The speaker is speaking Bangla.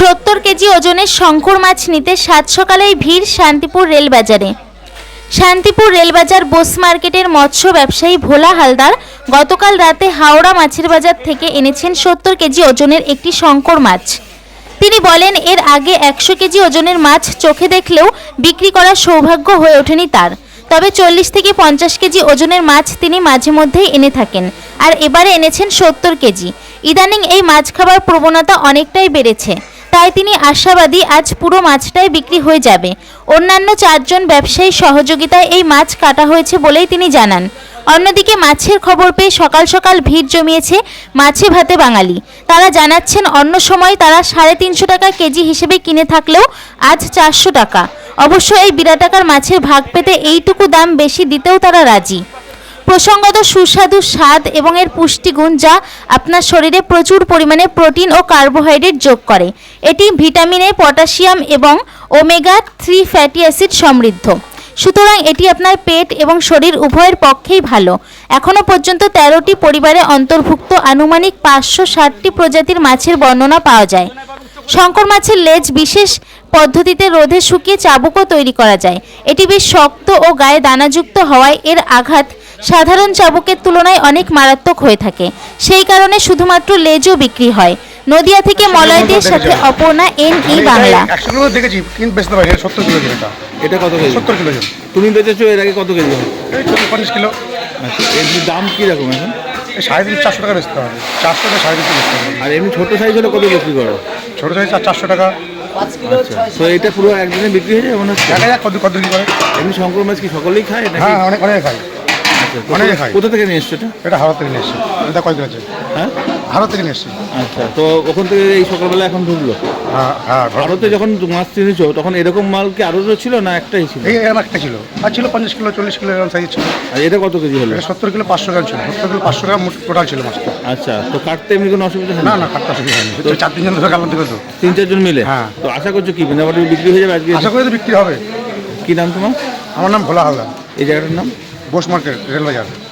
সত্তর কেজি ওজনের শঙ্কর মাছ নিতে সাত সকালেই ভিড় শান্তিপুর রেলবাজারে। শান্তিপুর রেলবাজার বোস মার্কেটের মৎস্য ব্যবসায়ী ভোলা হালদার গতকাল রাতে হাওড়া মাছের বাজার থেকে এনেছেন সত্তর কেজি ওজনের একটি শঙ্কর মাছ। তিনি বলেন, এর আগে একশো কেজি ওজনের মাছ চোখে দেখলেও বিক্রি করার সৌভাগ্য হয়ে ওঠেনি তার। তবে চল্লিশ থেকে পঞ্চাশ কেজি ওজনের মাছ তিনি মাঝে মধ্যেই এনে থাকেন আর এবারে এনেছেন সত্তর কেজি। ইদানিং এই মাছ খাবার প্রবণতা অনেকটাই বেড়েছে। তাই তিনি আশাবাদী আজ পুরো মাছটাই বিক্রি হয়ে যাবে। অন্যান্য চারজন ব্যবসায়ী সহযোগিতায় এই মাছ কাটা হয়েছে বলেই তিনি জানান। অন্যদিকে মাছের খবর পেয়ে সকাল সকাল ভিড় জমিয়েছে মাছে ভাতে বাঙালি। তারা জানাচ্ছেন, অন্য সময় তারা সাড়ে তিনশো টাকা কেজি হিসেবে কিনে থাকলেও আজ চারশো টাকা। অবশ্য এই বিরাট বিরাটাকার মাছের ভাগ পেতে এইটুকু দাম বেশি দিতেও তারা রাজি। প্রসঙ্গত সুস্বাদু স্বাদ এবং এর পুষ্টিগুণ যা আপনার শরীরে প্রচুর পরিমাণে প্রোটিন ও কার্বোহাইড্রেট যোগ করে। এটি ভিটামিন এ, পটাশিয়াম এবং ওমেগা থ্রি ফ্যাটি অ্যাসিড সমৃদ্ধ। সুতরাং এটি আপনার পেট এবং শরীর উভয়ের পক্ষেই ভালো। এখনও পর্যন্ত তেরোটি পরিবারে অন্তর্ভুক্ত আনুমানিক পাঁচশো ষাটটি প্রজাতির মাছের বর্ণনা পাওয়া যায়। শঙ্কর মাছের লেজ বিশেষ পদ্ধতিতে রোদে শুকিয়ে চাবুকও তৈরি করা যায়। এটি বেশ শক্ত ও গায়ে দানাযুক্ত হওয়ায় এর আঘাত সাধারণ চাবুকের তুলনায় অনেক মারাত্মক হয়ে থাকে। সেই কারণে শুধুমাত্র লেজও বিক্রি হয়। নদিয়া থেকে মলয় দিয়ে সাথে অপর্ণা এন ই বাংলা। একশো কিলো দেখেছি কিন্তু বেচতে পারি সত্তর কিলো জন এটা কত কেজি? সত্তর কিলো জন তুমি বেচেছো এর আগে কত কেজি পঞ্চাশ কিলো। আচ্ছা এর দাম কী রকম এখন সাড়ে তিন চারশো টাকা বেচতে হবে। চারশো টাকা সাড়ে তিনশো বেচতে হবে। আর এমনি ছোটো সাইজ হলে কত বিক্রি করো? ছোটো সাইজ চার চারশো টাকা। আচ্ছা তো এটা পুরো একদিনে বিক্রি হয়ে যায় মনে হচ্ছে? দেখা যাক কত কত কি করে। এমনি শঙ্কর মাছ কি সকলেই খায় নাকি? হ্যাঁ অনেক অনেক তো অনেকে খায়। কোথা থেকে নিয়ে এসছো এটা? এটা হাওড়া থেকে নিয়ে এসছি। এটা কয়েকদিন আছে? হ্যাঁ? থেকে নিয়ে এসছি। আচ্ছা তো ওখান থেকে এই সকালবেলা এখন ঢুকলো? হ্যাঁ হ্যাঁ ভারতে যখন মাছ কিনেছো তখন এরকম মাল কি আরও ছিল না একটাই ছিল? এই এরকম একটা ছিল। আর ছিল পঞ্চাশ কিলো চল্লিশ কিলো এরকম সাইজ ছিল। আর এটা কত কেজি হলো? এটা সত্তর কিলো পাঁচশো গ্রাম ছিল। সত্তর কিলো পাঁচশো গ্রাম টোটাল ছিল মাছটা। আচ্ছা তো কাটতে এমনি কোনো অসুবিধা হয় না না খাটটা সুবিধা হয়নি। তো চার তিনজন ধরে কালাম থেকে তো। তিন চারজন মিলে? হ্যাঁ। তো আশা করছ কি বিক্রি হয়ে যাবে আজকে? আশা করি তো বিক্রি হবে। কি নাম তোমার? আমার নাম ভোলা হালদার। এই জায়গাটার নাম? বোস মার্কেট রেলবাজার।